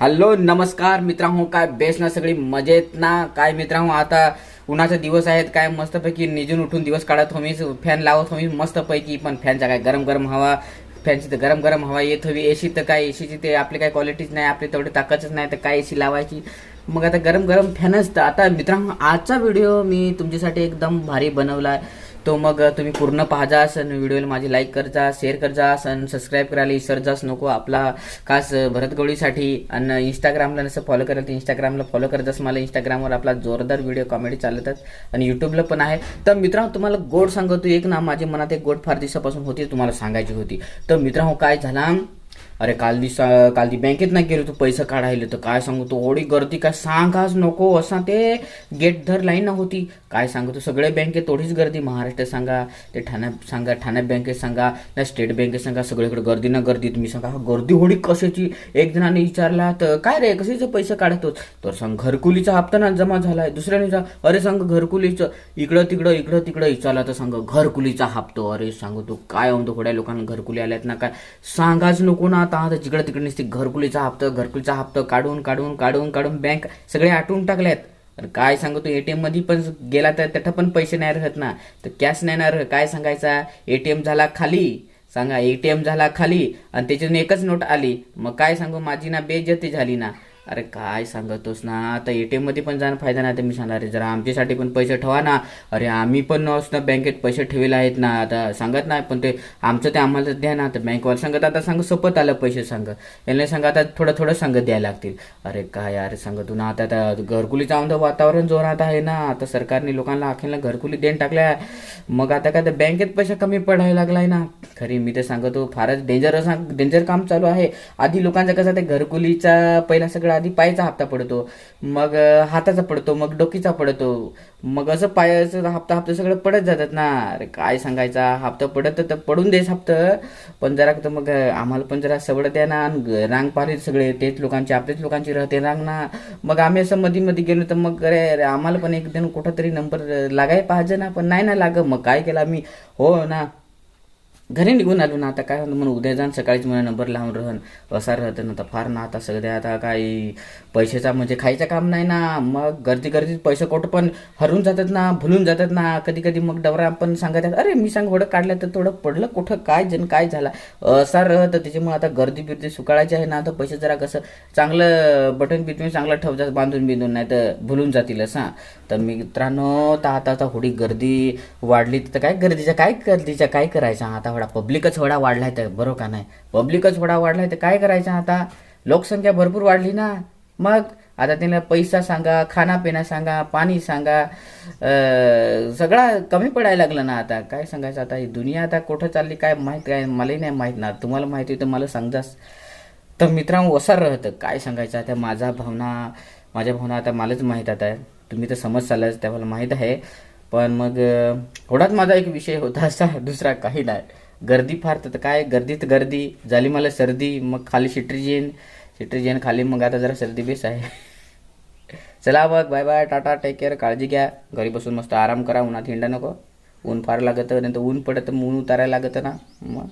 Hello नमस्कार मित्रांनो काय बेस ना सगळी? मजेत ना? काय मित्रांनो आता उन्हाचे दिवस आहेत काय मस्तपैकी निजून उठून दिवस काढत होमी फॅन लावत होमी मस्तपैकी पण फॅनचा काय गरम गरम हवा फॅनची तर गरम गरम हवा येत हवी. एसी तर काय एसीची ते आपली काय क्वालिटीच नाही आपली तेवढी ताकदच नाही तर काय एसी लावायची? मग आता गरम गरम फॅनच तर. आता मित्रांनो आजचा व्हिडिओ मी तुमच्यासाठी एकदम भारी बनवला आहे तो मग तुम्ही पूर्ण पाहजा असन व्हिडिओला माझी लाईक करजा शेअर करजा असन सबस्क्राईब करायला विसरजाच नको आपला खास भरतगोळीसाठी आणि इंस्टाग्रामला नसं फॉलो करायला तर इंस्टाग्रामला फॉलो करताच मला. इंस्टाग्रामवर आपला जोरदार व्हिडिओ कॉमेडी चालतात. आणि युट्यूबला पण आहे. तर मित्रांनो तुम्हाला गोड सांगतो एक ना माझ्या मनात एक गोड फार दिवसापासून होती तुम्हाला सांगायची होती. तर मित्रांनो काय झाला? अरे काल दिवस काल ती बँकेत नाही गेलो तू पैसे काढायला तर काय सांगू तू एवढी गर्दी काय सांगाच नको असा ते गेट धर लाईन होती. काय सांगू तू सगळे बँकेत थोडीच गर्दी महाराष्ट्र सांगा ते ठाण्यात सांगा ठाण्यात बँकेत सांगा त्या स्टेट बँकेत सांगा सगळीकडे गर्दी ना गर्दी तुम्ही सांगा गर्दी होडी कशाची? एक जणाने विचारला तर काय रे कशाचे पैसे काढतोच तर सांग घरकुलीचा हप्ता ना जमा झालाय. दुसऱ्याने जा अरे सांग घरकुलीचं इकडं तिकडं इकडं तिकडं विचारला तर सांग घरकुलीचा हप्तो. अरे सांगू तू काय म्हणतो थोड्या लोकांना घरकुली आल्यात ना काय? सांगाच नको कोण आता आता जिकडं तिकडे नसते घरकुलीचा हप्ता घरकुलीचा हप्ता काढून काढून काढून काढून बँक सगळे आटवून टाकल्यात. अरे काय सांगतो एटीएममध्ये पण गेला तर त्याठं पण पैसे नाही राहत ना. तर कॅश नाही ना काय सांगायचा? एटीएम झाला खाली. सांगा एटीएम झाला खाली. आणि त्याच्यातून एकच नोट आली. मग काय सांगू? माझी ना बेजती झाली ना. अरे काय सांगतोस ना? आता एटीएममध्ये पण जाणं फायदा नाही तर मी सांगणार जरा आमच्यासाठी पण पैसे ठेवा ना. अरे आम्ही पण ना बँकेत पैसे ठेवले आहेत ना. आता सांगत नाही पण ते आमचं ते आम्हाला द्या ना. तर बँकवाला सांगत आता सांग सोपत आलं पैसे सांग. यांना सांगा आता थोडं थोडं सांगत द्यायला लागतील. अरे काय अरे सांग तू ना. आता आता घरकुलीचं आमचं वातावरण जोरात आहे ना. आता सरकारने लोकांना अखेरला घरकुली देण टाकल्या. मग आता काय तर बँकेत पैसा कमी पडायला लागलाय ना. खरी मी तर सांगतो फारच डेंजर डेंजर काम चालू आहे. आधी लोकांचं कसं ते घरकुलीचा पहिला सगळं आधी पायाचा हप्ता पडतो मग हाताचा पडतो मग डोकीचा पडतो मग असं पायाचं हप्ता हप्ता सगळं पडत जातात ना. अरे काय सांगायचा हप्ता पडत तर पडून देस हप्ता. पण जरा तर मग आम्हाला पण जरा सवड द्या ना रांग पाहिली सगळे तेच लोकांची आपलेच लोकांची राहते रांग ना. मग आम्ही असं मध्ये मध्ये गेलो तर मग अरे अरे आम्हाला पण एक दिन कुठं तरी नंबर लागाय पाहिजे ना. पण नाही ना लाग मग काय केलं आम्ही? हो ना. घरी निघून आलो ना आता काय म्हणतो म्हणून उद्या जाण सकाळीच मला नंबर लावून राहन असा राहतं ना तर फार ना आता सगळ्या आता काही पैशाचा म्हणजे खायचं काम नाही ना मग गर्दी गर्दीत पैसे कुठं पण हरून जातात ना भुलून जातात ना कधी कधी मग डवरा पण सांगतात अरे मी सांग थोडं काढलं तर थोडं पडलं कुठं काय जण काय झाला? असा राहतं त्याच्यामुळे आता गर्दी बिर्दी सुकाळायची आहे ना आता पैसे जरा कसं चांगलं बटन बिटन चांगलं ठेवतात बांधून बिंधून नाही तर भुलून जातील असं. तर मित्रांनो तर आता आता थोडी गर्दी वाढली तर काय गर्दीच्या काय गर्दीच्या काय करायचं? आता थोडा पब्लिकच थोडा वाढलाय तर बरोबर का नाही? पब्लिकच थोडा वाढलाय तर काय करायचं आता? लोकसंख्या भरपूर वाढली ना. मग आता त्यांना पैसा सांगा खानापिना सांगा पाणी सांगा सगळा कमी पडायला लागलं ना आता. काय सांगायचं आता? ही दुनिया आता कुठं चालली काय माहीत काय? मलाही नाही माहीत ना. तुम्हाला माहिती तर मला सांगतास. तर मित्रांनो वसार राहतं. काय सांगायचं आता? माझा भावना माझ्या भावना आता मलाच माहीत आता. तुम्ही तर समज चालायच त्या मला माहीत आहे. पण मग थोडाच माझा एक विषय होता असा दुसरा काही नाही. गर्दी फार तर काय गर्दीत गर्दी झाली मला सर्दी मग खाली सिट्रीजेन सिट्रीजेन खाली मग आता जरा सर्दी बेस आहे. चला मग bye bye tata take care काळजी घ्या. घरी बसून मस्त आराम करा उन्हात हिंडा नको. ऊन फार लागतं नंतर ऊन पडतं ऊन उतारायला लागतं ना. मग